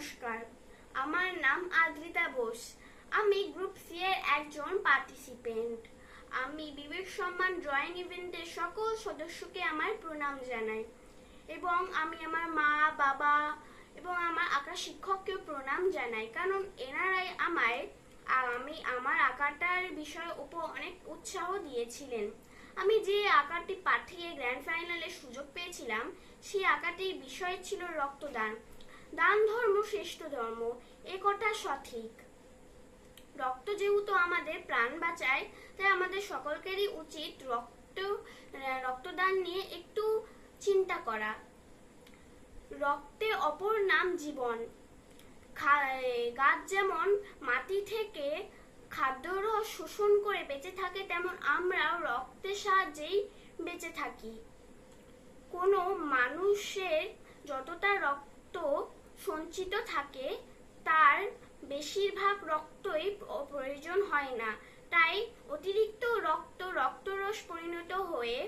নমস্কার। আমার নাম আদ্রিতা বোস। আমি গ্রুপ সি এর একজন পার্টিসিপেন্ট আমি বিবেক সম্মান ড্রয়িং ইভেন্টের সকল সদস্যকে আমার প্রণাম জানাই। এবং আমি আমার মা, বাবা এবং আমার আঁকা শিক্ষককেও প্রণাম জানাই। কারণ এনারাই আমায় আমি আমার আঁকাটার বিষয়ের উপর অনেক উৎসাহ দিয়েছিলেন। আমি যে আঁকাটি পাঠিয়ে গ্র্যান্ড ফাইনালে সুযোগ পেয়েছিলাম, সেই আঁকাটির বিষয় ছিল রক্তদান। দান ধর্ম শ্রেষ্ঠ ধর্ম, এ কথা সঠিক। রক্ত যেহেতু আমাদের প্রাণ বাঁচায়, তাই আমাদের সকলকেরই উচিত রক্ত রক্তদান নিয়ে একটু চিন্তা করা। রক্তের অপর নাম জীবন। গাছ যেমন মাটি থেকে খাদ্যরস শোষণ করে বেঁচে থাকে, তেমন আমরাও রক্তের সাহায্যেই বেঁচে থাকি। কোনো মানুষের যতটা রক্ত সঞ্চিত থাকে, তার বেশিরভাগ রক্তই প্রয়োজন হয় না। তাই অতিরিক্ত রক্ত রক্তরস পরিণত হয়ে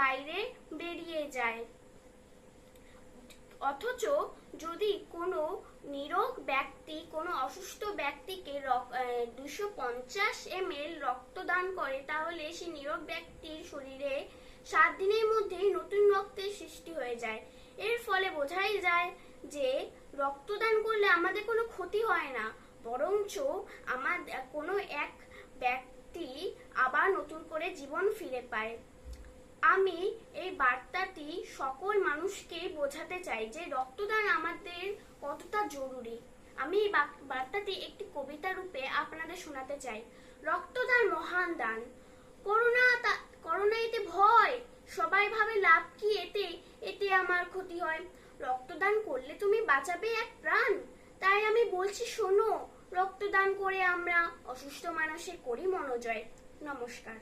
বাইরে বেরিয়ে যায়। অথচ যদি কোনো নিরোগ ব্যক্তি, কোনো অসুস্থ ব্যক্তিকে দুশো পঞ্চাশ এম এল রক্তদান করে, তাহলে সেই নিরোগ ব্যক্তির শরীরে সাত দিনের মধ্যেই নতুন রক্তের সৃষ্টি হয়ে যায়। এর ফলে বোঝাই যায় যে রক্তদান করলে আমাদের কোনো ক্ষতি হয় না। বরঞ্চ আমার কোনো এক ব্যক্তি আবার নতুন করে জীবন ফিরে পায়। আমি এই বার্তাটি সকল মানুষকে বোঝাতে চাই যে রক্তদান আমাদের কতটা জরুরি। আমি এই বার্তাটি একটি কবিতা রূপে আপনাদের শোনাতে চাই। রক্তদান মহান দান। করোনা করোনা এতে ভয়। সবাই ভাবে লাভ কি এতে এতে আমার ক্ষতি হয়। রক্তদান করলে তুমি বাঁচাবে এক প্রাণ। তাই আমি বলছি, শোনো, রক্তদান করে আমরা অসুস্থ মানুষের করি মনোজয়। নমস্কার।